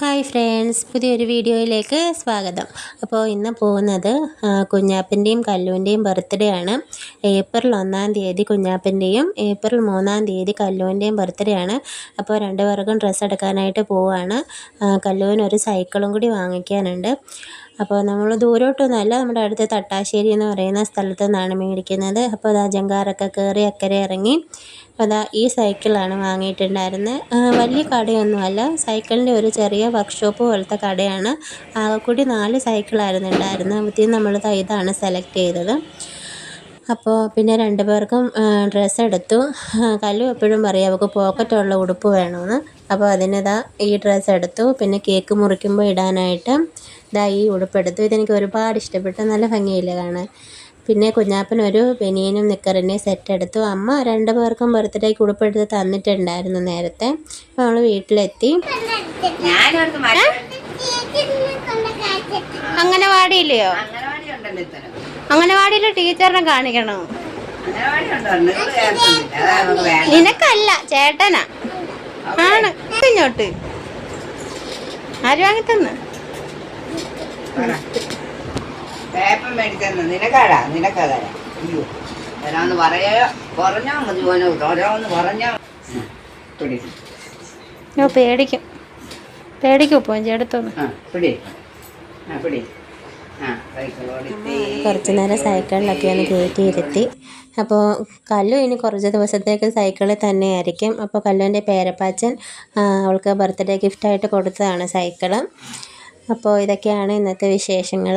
Hi friends പുതിയൊരു വീഡിയോയിലേക്ക് സ്വാഗതം. അപ്പോൾ ഇന്ന് പോകുന്നത് കുഞ്ഞാപ്പന്റെയും കല്ലുവിന്റെയും ബർത്ത്ഡേ ആണ്. ഏപ്രിൽ ഒന്നാം തീയതി കുഞ്ഞാപ്പന്റെയും ഏപ്രിൽ മൂന്നാം തീയതി കല്ലുവിന്റെയും ബർത്ത്ഡേ ആണ്. അപ്പോൾ രണ്ട് പേർക്കും ഡ്രസ്സ് എടുക്കാനായിട്ട് പോവുകയാണ് കല്ലുവിന് ഒരു സൈക്കിളും കൂടി വാങ്ങിക്കാനുണ്ട്. അപ്പോൾ നമ്മൾ ദൂരോട്ടൊന്നുമല്ല നമ്മുടെ അടുത്ത് തട്ടാശ്ശേരി എന്ന് പറയുന്ന സ്ഥലത്തു നിന്നാണ് മേടിക്കുന്നത്. അപ്പോൾ അത് അജങ്കാറൊക്കെ കയറി അക്കരെ ഇറങ്ങി അപ്പോൾ അതാ ഈ സൈക്കിളാണ് വാങ്ങിയിട്ടുണ്ടായിരുന്നത്. വലിയ കടയൊന്നുമല്ല സൈക്കിളിന്റെ ഒരു ചെറിയ വർക്ക്ഷോപ്പ് പോലത്തെ കടയാണ്. ആകെക്കൂടി നാല് സൈക്കിളായിരുന്നു ഉണ്ടായിരുന്നത് അതിൽ നമ്മൾ ഇതാണ് സെലക്ട് ചെയ്തത്. അപ്പോൾ പിന്നെ രണ്ട് പേർക്കും ഡ്രസ്സ് എടുത്തു. കല്ലു എപ്പോഴും പറയും അവൾക്ക് പോക്കറ്റുള്ള ഉടുപ്പ് വേണമെന്ന് അപ്പോൾ അതിനിതാ ഈ ഡ്രസ്സ് എടുത്തു. പിന്നെ കേക്ക് മുറിക്കുമ്പോൾ ഇടാനായിട്ട് ഇതാ ഈ ഉടുപ്പെടുത്തു ഇതെനിക്ക് ഒരുപാട് ഇഷ്ടപ്പെട്ടു. നല്ല ഭംഗിയില്ല കാണാൻ. പിന്നെ കുഞ്ഞാപ്പനൊരു ബനിയനും നിക്കറിനെ സെറ്റ് എടുത്തു. അമ്മ രണ്ട് പേർക്കും ബർത്ത്ഡേക്ക് ഉടുപ്പെടുത്ത് തന്നിട്ടുണ്ടായിരുന്നു നേരത്തെ. അപ്പോൾ നമ്മൾ വീട്ടിലെത്തി. അംഗനവാടിയില്ലയോ അംഗനവാടിയിൽ ടീച്ചറിനെ കാണിക്കണോ? നിനക്കല്ല ചേട്ടനാ. ആണ്. ഇങ്ങോട്ട്. ആര് വാങ്ങി തന്നു പേപ്പർ മേടിച്ചെന്ന് നിനക്കാടാ? അയ്യോ. പറയാ. പറഞ്ഞാ മതി പറഞ്ഞാ. പേടിക്കും. പേടിക്കും പോയി ഓടിത്തി കുറച്ച് നേരം സൈക്കിളിലൊക്കെ ഒന്ന് കയറ്റി ഇരുത്തി അപ്പോൾ കല്ലു ഇനി കുറച്ച് ദിവസത്തേക്ക് സൈക്കിളിൽ തന്നെയായിരിക്കും അപ്പോൾ കല്ലുവിന്റെ പേരപ്പാച്ചൻ അവൾക്ക് ബർത്ത്ഡേ ഗിഫ്റ്റായിട്ട് കൊടുത്തതാണ് സൈക്കിൾ. അപ്പോൾ ഇതൊക്കെയാണ് ഇന്നത്തെ വിശേഷങ്ങൾ